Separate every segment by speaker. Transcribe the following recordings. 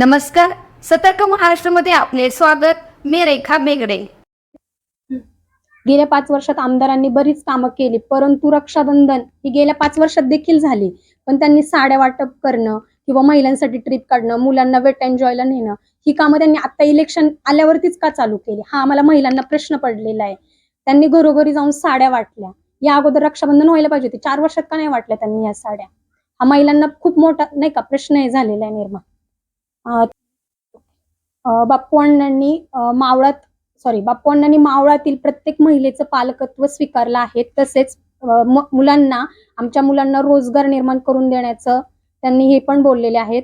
Speaker 1: नमस्कार सतर्क महाराष्ट्रामध्ये आपले स्वागत. मी रेखा बेगडे.
Speaker 2: गेल्या पाच वर्षात आमदारांनी बरीच कामं केली परंतु रक्षाबंधन ही गेल्या पाच वर्षात देखील झाली. पण त्यांनी साड्या वाटप करणं किंवा महिलांसाठी ट्रिप काढणं मुलांना वेट एन्जॉयला नेणं ही कामं त्यांनी आता इलेक्शन आल्यावरतीच का चालू केली? हा आम्हाला महिलांना प्रश्न पडलेला आहे. त्यांनी घरोघरी जाऊन साड्या वाटल्या. या अगोदर रक्षाबंधन व्हायला पाहिजे होते. चार वर्षात का नाही वाटल्या त्यांनी या साड्या? हा महिलांना खूप मोठा नाही का प्रश्न झालेला आहे निर्माण. बाप्पू अण्णांनी मावळात सॉरी बाप्पू अण्णांनी मावळातील प्रत्येक महिलेचं पालकत्व स्वीकारलं आहे. तसेच मुलांना आमच्या मुलांना रोजगार निर्माण करून देण्याचं त्यांनी हे पण बोललेले आहेत.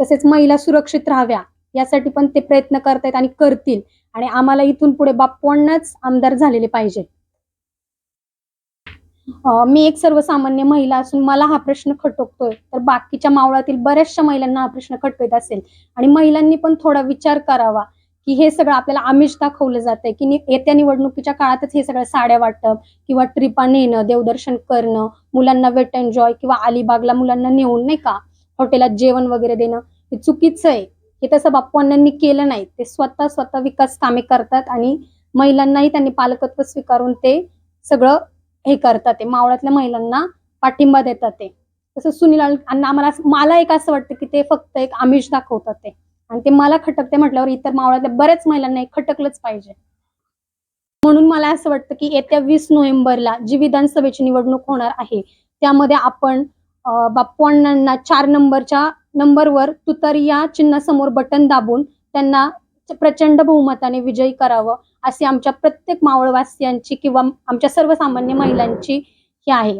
Speaker 2: तसेच महिला सुरक्षित राहाव्या यासाठी पण ते प्रयत्न करतायत आणि करतील. आणि आम्हाला इथून पुढे बाप्पू अण्णाच आमदार झालेले पाहिजे. मी एक सर्वसामान्य महिला असून मला हा प्रश्न खटकतोय. तर बाकीच्या मावळातील बऱ्याचशा महिलांना हा प्रश्न खटकत असेल. आणि महिलांनी पण थोडा विचार करावा की हे सगळं आपल्याला आमिष दाखवलं जातंय की येत्या निवडणुकीच्या काळातच हे सगळं साड्या वाटप किंवा ट्रिपा नेणं देवदर्शन करणं मुलांना वेट एन्जॉय किंवा अलिबागला मुलांना नेऊन नाही का हॉटेलात जेवण वगैरे देणं हे चुकीचं आहे. हे तसं बाप्पांनी अण्णांनी केलं नाही. ते स्वतः स्वतः विकास कामे करतात आणि महिलांनाही त्यांनी पालकत्व स्वीकारून ते सगळं हे करतात ते. मावळातल्या महिलांना पाठिंबा देतात ते. तसं सुनील अण्णा आम्हाला असं- मला एक असं वाटतं की ते फक्त एक आमिष दाखवतात ते. आणि ते मला खटकते म्हटल्यावर इतर मावळातल्या बऱ्याच महिलांना हे खटकलंच पाहिजे. म्हणून मला असं वाटतं की येत्या वीस नोव्हेंबरला जी विधानसभेची निवडणूक होणार आहे त्यामध्ये आपण बाप्पू अण्णांना चार नंबरच्या नंबरवर तुतर या चिन्हासमोर बटन दाबून त्यांना प्रचंड बहुमताने विजयी करावं अशी आमच्या प्रत्येक मावळवासियांची किंवा आमच्या सर्वसामान्य महिलांची ही आहे.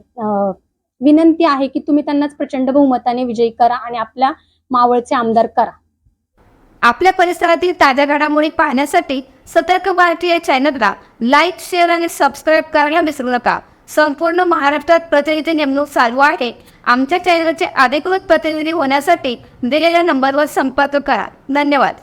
Speaker 2: विनंती आहे की तुम्ही त्यांनाच प्रचंड बहुमताने विजयी करा आणि आपल्या मावळचे आमदार करा.
Speaker 1: आपल्या परिसरातील ताज्या घडामोडी पाहण्यासाठी सतर्क भारती या चॅनलला लाईक शेअर आणि सबस्क्राईब करायला विसरू नका. संपूर्ण महाराष्ट्रात प्रतिनिधी नेमणूक चालू आहे. आमच्या चॅनलचे अधिकृत प्रतिनिधी होण्यासाठी दिलेल्या नंबरवर संपर्क करा. धन्यवाद.